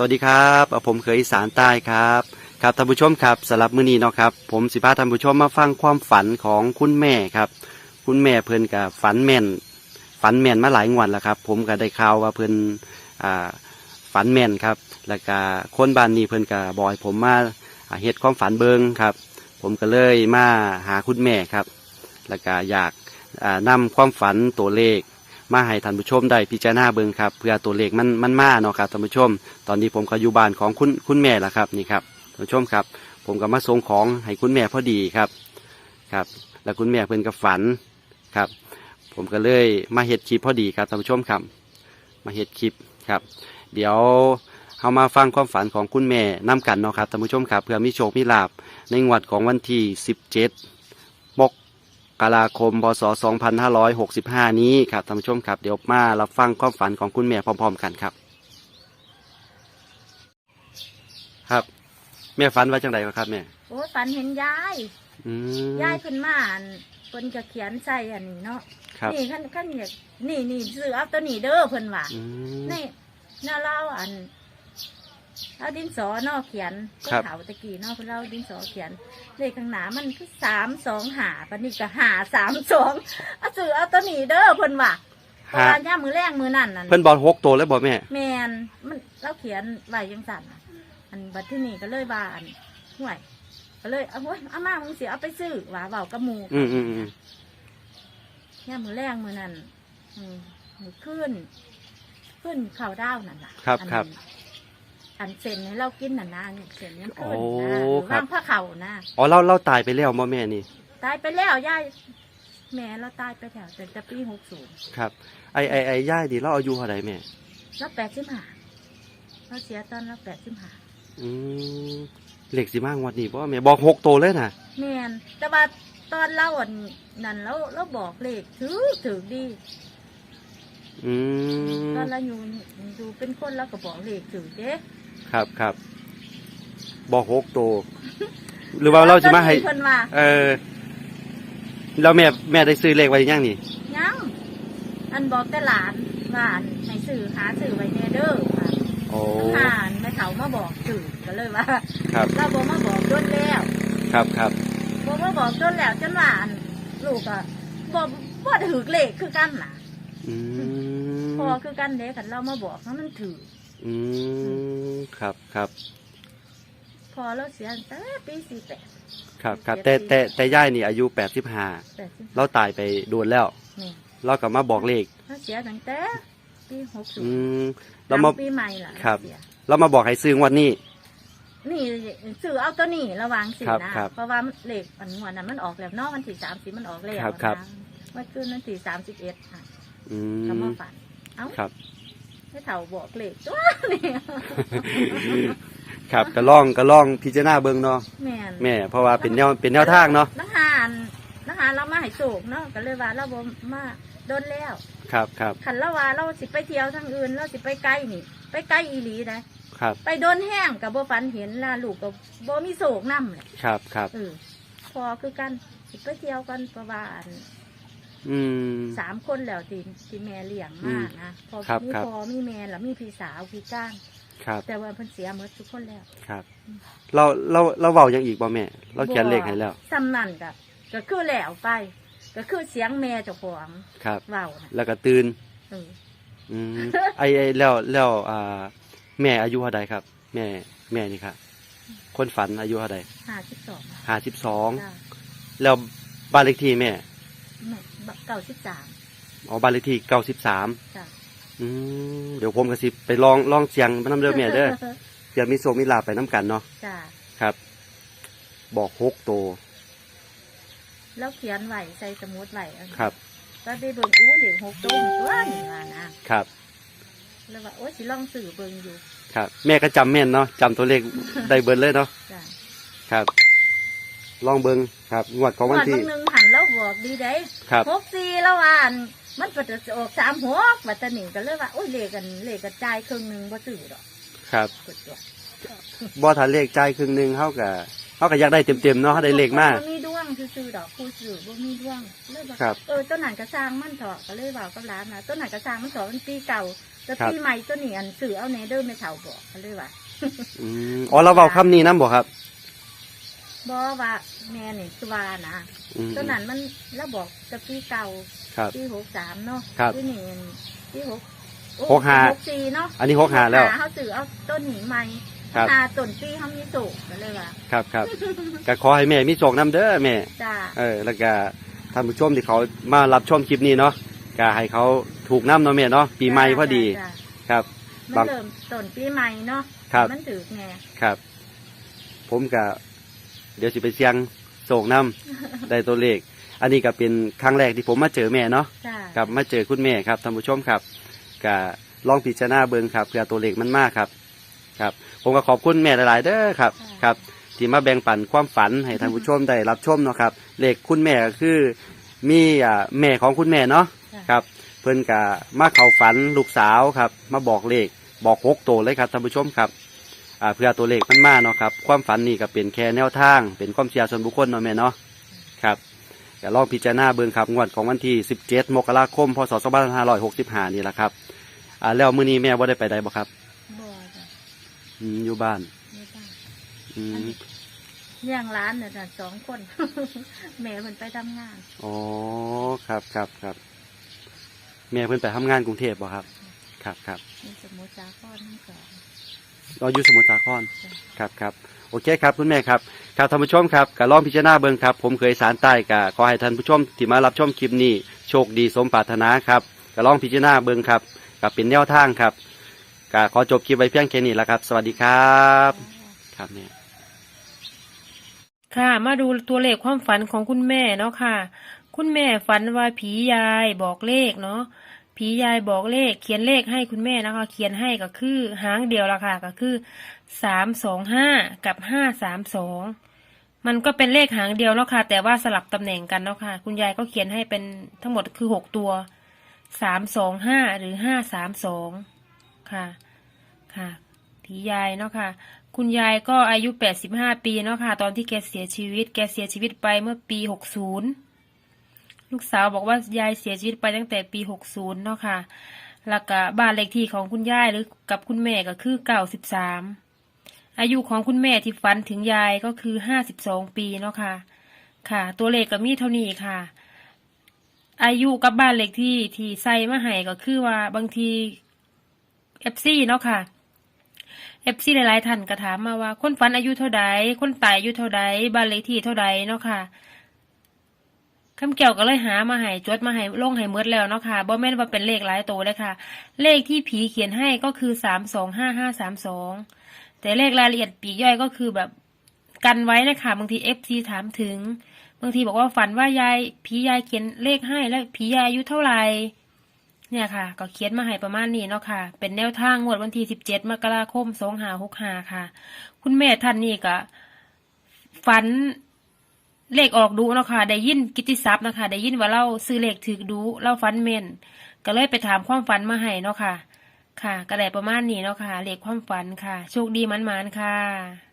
สวัสดีครับผมเคยอีสานใต้ครับครับท่านผู้ชมครับสำหรับมื้อนี้เนาะครับ ผมสิพาท่านผู้ชมมาฟังความฝันของคุณแม่ครับ คุณแม่เพิ่นกับฝันแม่น ฝันแม่นมาหลายงวดแล้วครับ ผมก็ได้ข่าวว่าเพิ่นอ่าฝันแม่นครับ แล้วก็คนบ้านนี้เพิ่นก็บอย ผมมาเฮ็ดความฝันเบิงครับ ผมก็เลยมาหาคุณแม่ครับ แล้วก็อยากอ่าความฝันตัวเลข มาให้ท่านผู้ชมได้พิจารณาเบิ่งครับเพื่อตัวเลขมันมันมาเนาะครับท่านผู้ชม ตอนนี้ผมก็อยู่บ้านของคุณคุณแม่แล้วครับนี่ครับท่านผู้ชมครับ ผมก็มาส่งของให้คุณแม่พอดีครับครับ แล้วคุณแม่เพิ่นก็ฝันครับ ผมก็เลยมาเฮ็ดคลิปพอดีครับท่านผู้ชมครับ มาเฮ็ดคลิปครับ เดี๋ยวเรามาฟังความฝันของคุณแม่นํกันเนาะครับท่านผู้ชมครับเพื่อมีโชคมีลาบในงวดของวันที่ 17 กราคมพศ 2565 นี้ครับท่านผู้ชมครับเดี๋ยวมารับฟังความฝันของคุณแม่พร้อม ๆ กันครับ ครับ แม่ฝันว่าจังไดวะครับแม่โอ้ยฝันเห็นยายอืมยายเพิ่นมาอั่นเพิ่นก็เขียนใส่อันนี้เนาะครับนี่ขั้นขั้นอยากนี่นี่ซื้อเอาตัวนี้เด้อเพิ่นว่าอืมนี่น่าเล่าอัน เอาดินสอเนาะเขียนครับเขาตะกี้เนาะเพิ่นเล่าดินสอเขียน เลขข้างหน้ามันคือสามสองหาปานนี้ก็หาสามสองเอาซื้อเอาตัวนี้เด้อเพิ่นว่าเพราะหาว่าย่ามมือแรงมือนั่นนั่นเพิ่นบอกหกตัวแล้วบอกแม่ แมนมันเราเขียนไว้ยังสั่นน่ะอันบัดที่นี่ก็เลยว่าอันห่วยก็เลยเอาเว้ยเอามามึงเสียเอาไปซื้อว่าเบากระมูอืมอืมอืมเนี่ยมือแรงมือนั่นอืมมือขึ้น ขึ้นข่าวดาวนั่นล่ะครับอันครับ อันเซ็นให้เรากินน่ะนะเนี่ยเซ็นเนี่ยขึ้นโอ้นะหรือครับว่างผ้าเข่านะอ๋อเราเราตายไปแล้วบ่แม่นี่ตายไปแล้วยายแม่เราตายไปแล้วแต่แต่ปีหกศูนย์ครับไอไอไอย่ายดีเราอายุเท่าไหร่แม่แล้วแปดสิบห้าเราเสียตอนเราแปดสิบห้าอืมเหล็กสิมากวันนี้เพราะว่าแม่บอกหกตัวเลยนะแม่นแต่ว่าตอนเราอันนั่นเราเราบอกเลขถือถือดี อืมตอนเราอยู่อยู่เป็นคนเราก็บอกเลขถือเด้ ครับครับบอกหกตัวหรือว่าเราจะมาให้คนว่าเออแล้วแม่แม่ได้ซื้อเลขไว้ยังนี่ ยังอันบอกแต่หลานว่าอันให้สื่อหาสื่อไว้แน่เด้อว่าโอ้หานแม่เขามาบอกสื่อก็เลยว่าครับ เราบอกมาบอกด้นแล้วครับครับบอกมาบอกด้นแล้วจนว่าอันลูกอะบอกบ่ถือเลขคือกันน่ะอืม พอคือกันเด้คันเรามาบอกว่ามันถือ อืมครับครับพอเราเสียตั้งแต่ปีสี่แปด ครับครับแต่แต่แต่ย่ายนี่อายุแปดสิบห้าแปดสิบเราตายไปโดนแล้ว นี่เรากลับมาบอกเลข เราเสียตั้งแต่ปีหกศูอืนย์มเรามา ปีใหม่ล่ะครับ เสียเรามาบอกให้ซื้องวันนี้ นี่ซื้อเอาตัวนี้ระวังสิครับนะครับเพราะว่าเลขอันงวดนั้นมันออกแล้วเนอกวันที่สามสิบมันออกแล้วครับครับ นะวันคืนนั้นที่สามสิบเอ็ดค่ะอืก็มมาฝันเอ้าครับ ให้เถ่าบอกเลขตัวนี่ครับก็ล่องก็ล่องพิจารณาเบิ่งเนาะแม่นแม่ เพราะว่าเป็นแนวเป็นแนวทางเนาะนักหานนักหานเรามาให้สูกเนาะก็เลยว่าเราบ่มาโดนแล้วครับครับขันละว่าเราสิไปเที่ยวทางอื่นเราสิไปไกลนี่ ไปไกลอีหลีนะครับ ไปโดนแห้งกับบ่ฝันเห็นล่ะลูกกับบ่มีโศกนํเลยครับครับเออพอคือกันสิไปเที่ยวกันประมาณ อืม สามคนแล้วที่ที่แม่เลี้ยงมานะพอครับมีครับ พอมีแม่แล้วมีพี่สาวพี่ก้าง ครับแต่ว่าเพิ่นเสียหมดทุกคนแล้วครับ เราเราเราเว้ายังอีกบ่แม่ เราเขียนเลขให้แล้ว ซ้ำนั่นก็ก็คือแล้วไป ก็คือเสียงแม่เจ้าของครับ เว้านะแล้วก็ตื่นเอออืมไอไอแล้วแล้วอ่า แม่อายุเท่าใดครับ แม่แม่นี่ครับคนฝันอายุเท่าใดห้าสิบสองห้าสิบสองจ้าแล้วบ้านเลขที่แม่แม่ เก้าสิบสามอ๋อบ้านเลขที่เก้าสิบสามจ้าอืมเดี๋ยวผมก็สิไปลองลองเสียงมานำเด้อแม่เด้อเดี๋ยวมีโซมีลาบไปน้ำกันเนาะจ้าครับ บอกหกโตวแล้วเขียนไหวใส่สมุดไหวอันครับก็ได้เบิ่งอู้เหลียงหกตุ้มตัวนี่ว่านะครับแล้วว่าโอ้ยสิลองสื่อเบิ่งอยู่ครับ แม่ก็จำแม่นเนาะจำตัวเลขได้เบิดเลยเนาะจ้าครับ ลองเบิงครับงวดของวันที่งนึงหันแล้ว บอกดีได้ครับ หกสี่แล้วว่าอันมันปัจะออกสามหกบัตตาหนิงก็เลยว่าโอ้ยเลขกันเลขกระจายครึ่งหนึ่งบ่ซื้อดอกครับกดตัวบ่ทันเลขใจายครึ่งหนึงเฮาก็เฮาก็อยากได้เต็มๆเนาะเฮาได้เลขมาก บ่มีดวงซื้อๆดอกผู้ซื้อบ่มีดวงเลยว่าครับ เออต้นหนันกระซางมันเถอะก็เลยบอกกับร้านนะต้นหนันกระซางมันเถอะมันปีเก่าแต่ครับปีใหม่ตัวนี้อันสื่อเอาแหนเด้อไม่เท่าบอกเขาเลยว่า อืมอ๋อเราเว้าคำนี้นํบ่ครับ บอว่าแม่นี่คือว่านะอืมตัวนั้นมันแล้วบอกจะปีเก่าครับปีหกสามเนาะครับปีนี้ปีหกโอ้หกห้า หกสี่เนาะอันนี้หกหาแล้ว เขาสื่อเอาต้นหนีใหม่ครับ หาต้นปีเขามีสูกก็เลยว่าครับครับก็ขอให้แม่มีโชคนํเด้อแม่ จ้าเออแล้วก็ท่านผู้ชมที่เขามารับชมคลิปนี้เนาะก็ให้เขาถูกน้ำเนาะแม่เนาะปีใหม่พอดีจ้ะครับ มันบาง เริ่มต้นปีใหม่เนาะครับมันถือไงครับ ผมก็ เดี๋ยวสิไปเสียงโศกน้ำได้ตัวเลข อันนี้ก็เป็นครั้งแรกที่ผมมาเจอแม่เนาะจ้าครับมาเจอคุณแม่ครับท่านผู้ชมครับก็ลองพิจารณาเบิ่งครับเพื่อตัวเลขมันมากครับ ครับ ผมก็ขอบคุณแม่หลายๆเด้อครับครับที่มาแบ่งปันความฝันให้ท่านผู้ชมได้รับชมเนาะครับเลขคุณแม่ก็คือมีอ่าแม่ของคุณแม่เนาะจ้ะ ครับ เพิ่นกะมาเข้าฝันลูกสาวครับ มาบอกเลขบอกหกตัวเลยครับท่านผู้ชมครับ อ่าเพื่อตัวเลขมันมาเนาะครับ ความฝันนี่ก็เป็นแค่แนวทาง เป็นความเชื่อส่วนบุคคลเนาะแม่เนาะครับก็ลองพิจารณาเบิ่งครับงวดของวันที่ 17 มกราคม พศ 2565 นี่แหละครับอ่าแล้วมื้อนี้แม่บ่ได้ไปใดบ่ครับบ่จ้ะอืมอยู่บ้านไม่ได้อืมเลี้ยงร้านเนี่ยจ้ะสองคน แม่มันไปทำงานอ๋อครับครับครับแม่เพิ่นไปทำงานกรุงเทพบ่ครับ ครับครับ มีสมุทรสาครทั้งสอง เราอยู่สมุทรสาครครับครับโอเคครับคุณแม่ครับครับท่านผู้ชมครับก็ลองพิจารณาเบิงครับ ผมเคยสารใต้กะขอให้ท่านผู้ชมที่มารับชมคลิปนี้โชคดีสมปรารถนาครับก็ลองพิจารณาเบิงครับกับเป็นแนวทางครับก็ขอจบคลิปไว้เพียงแค่นี้แหละครับ สวัสดีครับครับเนี่ยค่ะ มาดูตัวเลขความฝันของคุณแม่เนาะค่ะ คุณแม่ฝันว่าผียายบอกเลขเนาะ ผียายบอกเลข เขียนเลขให้คุณแม่นะคะ เขียนให้ก็คือหางเดียวละค่ะ ก็คือสามสองห้ากับห้าสามสองมันก็เป็นเลขหางเดียวเนาะค่ะ แต่ว่าสลับตำแหน่งกันเนาะค่ะ คุณยายก็เขียนให้เป็นทั้งหมดคือหกตัวสามสองห้าหรือห้าสามสองค่ะค่ะผียายเนาะค่ะ คุณยายก็อายุแปดสิบห้าปีเนาะค่ะ ตอนที่แกเสียชีวิต แกเสียชีวิตไปเมื่อปีหกศูนย์ ลูกสาวบอกว่ายายเสียชีวิตไปตั้งแต่ปีหกศูนย์เนาะค่ะ แล้วก็บ้านเลขที่ของคุณยายหรือกับคุณแม่ก็คือเก้าสิบสาม อายุของคุณแม่ที่ฝันถึงยายก็คือห้าสิบสองปีเนาะค่ะ ค่ะ ตัวเลขก็มีเท่านี้ค่ะ อายุกับบ้านเลขที่ที่ใส่มาให้ก็คือว่าบางทีเอฟซีเนาะค่ะเอฟซีหลายๆท่านก็ถามมาว่า คนฝันอายุเท่าใดคนตายอายุเท่าใดบ้านเลขที่เท่าใดเนาะค่ะ คำเกี่ยวก็เลยหามาให้จดมาให้ลงให้หมดแล้วเนาะค่ะบ่แม่นว่าเป็นเลขหลายตัวเลยค่ะ เลขที่ผีเขียนให้ก็คือสามสองห้าห้าสามสองแต่เลขรายละเอียดปีกย่อยก็คือแบบกันไว้นะคะบางทีเอฟซีถามถึง บางทีบอกว่าฝันว่ายายผียายเขียนเลขให้แล้วผียายอายุเท่าไหร่เนี่ยค่ะ ก็เขียนมาให้ประมาณนี้เนาะค่ะ เป็นแนวทางงวดวันที่สิบเจ็ดมกราคมสองหาหกหาค่ะ คุณแม่ท่านนี่ก็ฝัน เลขออกดูเนาะค่ะได้ยินกิตติศัพท์นะคะได้ยินว่าเราซื้อเลขถือดูเราฟันเมนก็เลยไปถามความฝันมาให้เนาะค่ะ ค่ะก็ได้ประมาณนี้เนาะค่ะเลขความฝันค่ะ โชคดีมันๆค่ะ